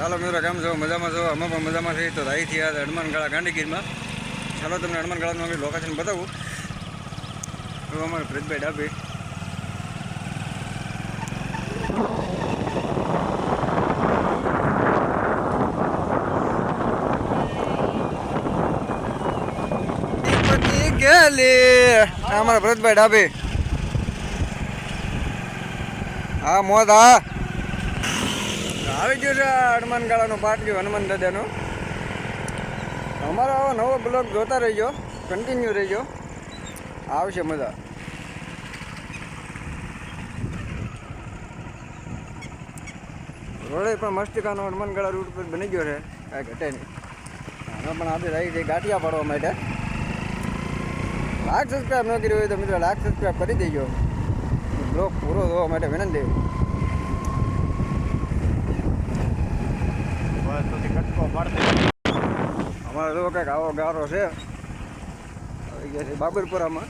ચાલો મિત્રો, કેમ છો? મજામાં છો? અમે પણ મજામાં છીએ. તો અહીંથી આ હનુમાનગાળા ગાંધીગીરમાં. ચાલો તમને હનુમાનગાળાનું અમે લોકેશન બતાવું. તો અમારે પ્રીતભાઈ ડાબી ગેલી. અમારા ભરતભાઈ ડાબી હા, મોત હા. આવી ગયું છે હનુમાન ગાળાનું પાટિયું હનુમાન દાદાનું. અમારો આવો નવો બ્લોગ જોતા રહીજો કન્ટિન્યુ રહીજો. આવશે મજા. રોડે પણ મસ્તિકાનો હનુમાન ગાળા રૂટ પર બની ગયો છે. કાંઈ ઘટે નહીં. અમે પણ આપણે રહી છે, ગાંઠિયા પાડવા માટે. લાખ સબસ્ક્રાઈબ ન કર્યું હોય તો મિત્રો લાખ સબસ્ક્રાઈબ કરી દેજો. બ્લોગ પૂરો જોવા માટે વિનંતી. અમારે તો કંઈક આવો ગારો છે. આવી ગયા છે બાબરપુરામાં.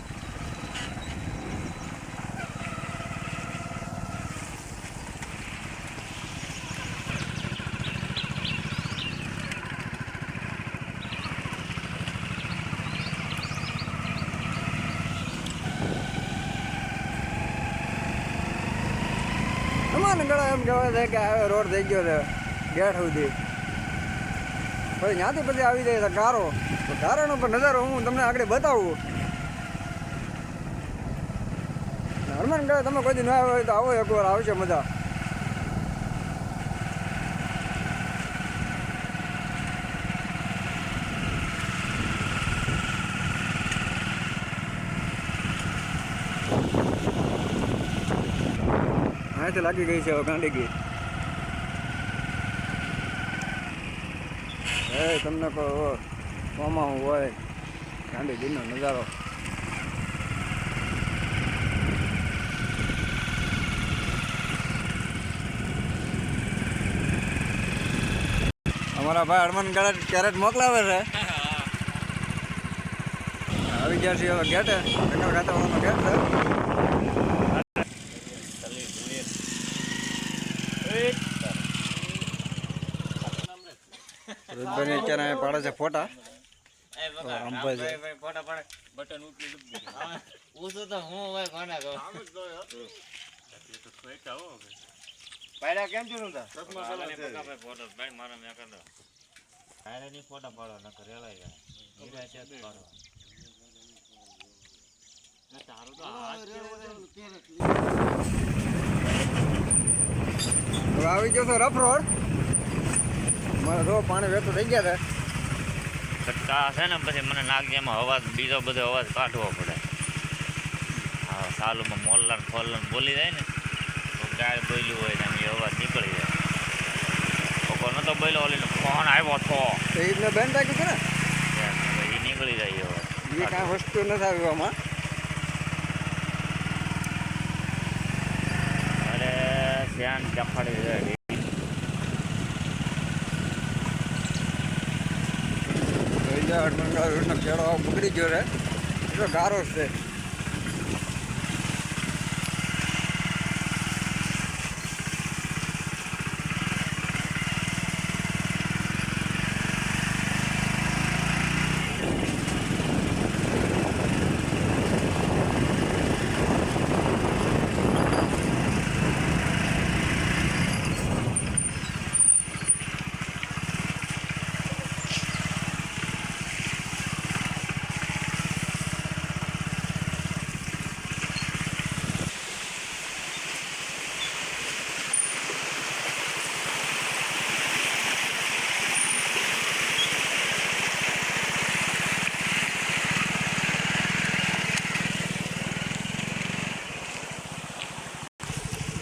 અમારે ગળા એમ કહેવાય છે કે હવે રોડ થઈ ગયો છે ગેટ સુધી. પછી ત્યાંથી પછી આવી જાય છે ગારો. તો ગારોનો પણ નજારો હું તમને આગળ બતાવું. હનુમાન ગળા તમે કોઈ ન આવ્યો હોય તો આવો એકવાર આવશે મજા. અહીંથી લાગી ગઈ છે હવે ગાંડીગી એ, તમને કહો ચોમાવું હોય? ગાંધીજીનો નજારો. અમારા ભાઈ હનુમાન ગળા કેરેટ મોકલાવે છે. આવી ગયા છીએ હવે ગેટે. જંગલ ખાતાવાનો ગેટ છે. રોજભાઈ અત્યારે અહીંયા પાડે છે ફોટા. પાડો. આવી ગયો રફ રોડ. મારે જો પાણી વહેતું થઈ ગયા છે. છટકા છે ને પછી મને નાગજીમાં અવાજ બીજો બધો અવાજ કાઢવો પડે. હા સાલુમાં મોલ્લાને ફોલ્લાને બોલી જાય ને તો ગાય બોલ્યું હોય ને એમ એ અવાજ નીકળી જાય. કોકો નતો બોલ્યો ઓલીનો ફોન આવ્યો તો. તો એને બેન રાખ્યું છે ને? એ નીકળી જાય એ એ કાંઈ વસ્તુ નથી આવ્યું આમાં. અરે ધ્યાન ચખાડી જોઈ રોડનો ખેડો બગડી ગયો છે એટલો ગારો છે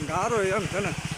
ગારો એમ છે ને.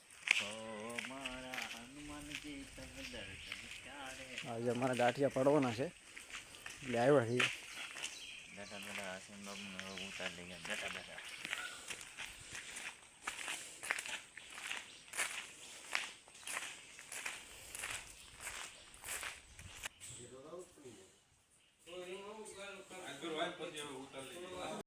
આજે અમારા દાંઠિયા પડવાના છે. એટલે આવ્યા છીએ.